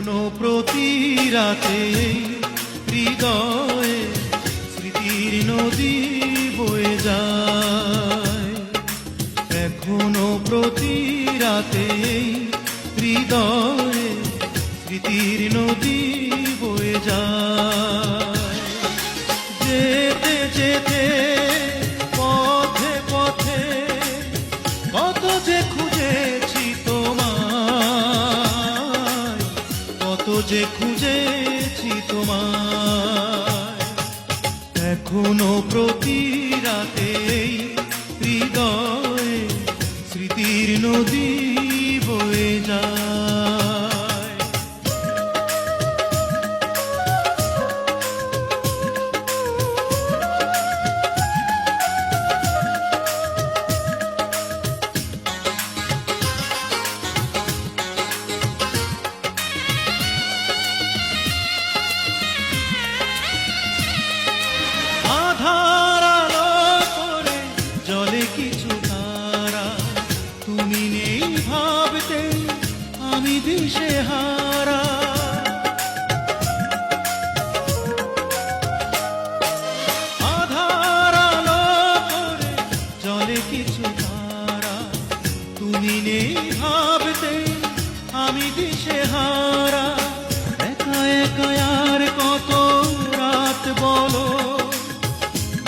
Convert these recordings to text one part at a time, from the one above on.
এখনও প্রতি রাতে হৃদয়ে স্মৃতির নদী বয়ে যায়। এখনও প্রতি রাতে হৃদয়ে স্মৃতির নদী বয়ে যায়। যেতে যেতে, পথে পথে কত যে খুঁজেছি তোমায় যে খুঁজেছি তোমায়। এখনও প্রতি রাতেই হৃদয়ে আমি দিশে আধার আলো কিছু তারা তুমি নেই ভাবতে আমি দিশে হারা। একা একা কত রাত বলো।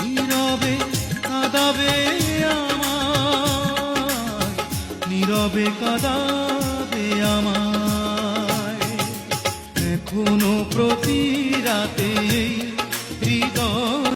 নীরবে কাঁদাবে নীরবে কাঁদাবে আমায় এখনও প্রতি রাতে